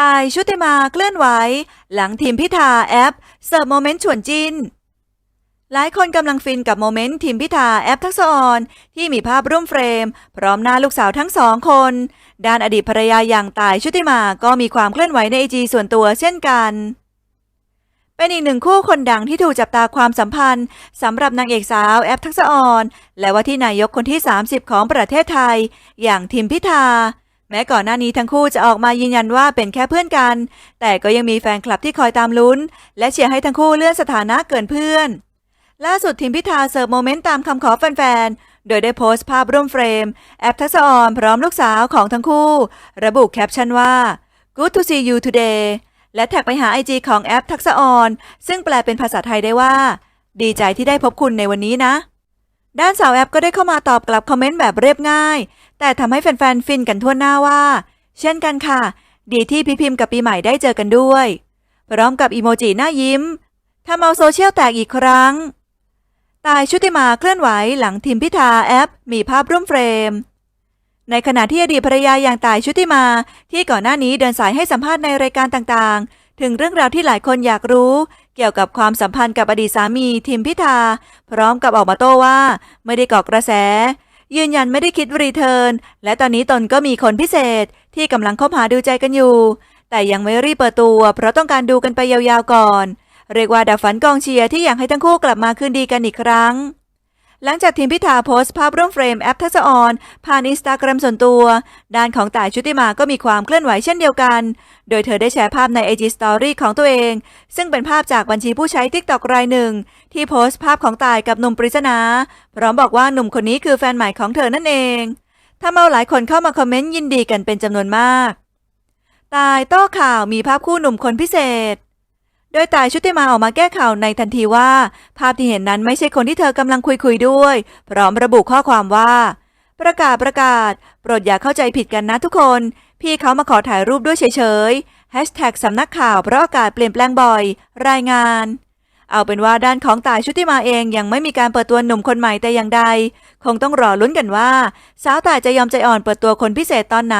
ตายชุติมาเคลื่อนไหว หลังทีมพิธาแอปเสิร์ฟโมเมนต์ชวนจินหลายคนกำลังฟินกับโมเมนต์ทีมพิธาแอปทักษะออนที่มีภาพร่วมเฟรม พร้อมหน้าลูกสาวทั้งสองคน ด้านอดีตภรรยาอย่างตายชุติมาก็มีความเคลื่อนไหวในไอจีส่วนตัวเช่นกัน เป็นอีกหนึ่งคู่คนดังที่ถูกจับตาความสัมพันธ์สำหรับนางเอกสาวแอปทักษะออนและว่าที่นายกคนที่ 30 ของประเทศไทย อย่างทิมพิธา แม้ก่อนหน้านี้ทั้งคู่จะออกมายืนยันว่าเป็นแค่เพื่อนกัน แต่ก็ยังมีแฟนคลับที่คอยตามลุ้น และเชียร์ให้ทั้งคู่เลื่อนสถานะเกินเพื่อน ล่าสุดทีมพิธาเสิร์ฟโมเมนต์ตามคำขอแฟนๆ โดยได้โพสต์ภาพร่วมเฟรม แอปทักษออนพร้อมลูกสาวของทั้งคู่ ระบุแคปชั่นว่า good to see you today และแท็กไปหาไอจีของแอปทักษออนซึ่งแปลเป็นภาษาไทยได้ว่า ดีใจที่ได้พบคุณในวันนี้นะ ด้านสาวแอปก็ได้เข้ามาตอบกลับคอมเมนต์แบบเรียบง่าย แต่ทำให้แฟนๆ ฟินกันทั่วหน้าว่า เช่นกันค่ะ ดีที่พี่พิมพ์กับปีใหม่ได้เจอกันด้วย พร้อมกับอีโมจิหน้ายิ้มทำเอาโซเชียลแตกอีกครั้ง ตายชุติมาเคลื่อนไหวหลังทีมพิธาแอป มีภาพร่วมเฟรม ในขณะที่อดีตภรรยาอย่างตายชุติมาที่ก่อนหน้านี้เดินสายให้สัมภาษณ์ในรายการต่างๆ ถึงเรื่องราวที่หลายคนอยากรู้ เกี่ยวกับความสัมพันธ์กับอดีตสามีทิมพิธา พร้อมกับออกมาโต้ว่า ไม่ได้ก่อกระแส ยืนยันไม่ได้คิดรีเทิร์นและตอนนี้ตนก็มีคนพิเศษที่กำลังคบหาดูใจกันอยู่ แต่ยังไม่รีบเปิดตัว เพราะต้องการดูกันไปยาวๆก่อน เรียกว่าดับฝันกองเชียร์ที่อยากให้ทั้งคู่กลับมาคืนดีกันอีกครั้ง หลังจากทีมพิธาโพสต์ภาพร่วมเฟรมแอปทักษะออนผ่านอินสตาแกรมส่วนตัว ด้านของต่ายชุติมาก็มีความเคลื่อนไหวเช่นเดียวกัน โดยเธอได้แชร์ภาพใน IG Story ของตัวเอง ซึ่งเป็นภาพจากบัญชีผู้ใช้ TikTok รายหนึ่ง ที่โพสต์ภาพของต่ายกับหนุ่มปริศนาพร้อมบอกว่าหนุ่มคนนี้คือแฟนใหม่ของเธอนั่นเองทำเอาหลายคนเข้ามาคอมเมนต์ยินดีกันเป็นจำนวนมาก ตายโต้ข่าวมีภาพคู่หนุ่มคนพิเศษ โดยตายชุติมาออกมาแก้ข่าวในทันทีว่า ภาพที่เห็นนั้นไม่ใช่คนที่เธอกำลังคุยคุยด้วย พร้อมระบุข้อความว่า ประกาศประกาศ โปรดอย่าเข้าใจผิดกันนะทุกคน พี่เขามาขอถ่ายรูปด้วยเฉยๆแฮชแท็กสำนักข่าวเพราะอากาศเปลี่ยนแปลงบ่อย รายงาน เอาเป็นว่าด้านของตายชุติมาเองยังไม่มีการเปิดตัวหนุ่มคนใหม่แต่อย่างใด คงต้องรอลุ้นกันว่า สาวตายจะยอมใจอ่อนเปิดตัวคนพิเศษตอนไหน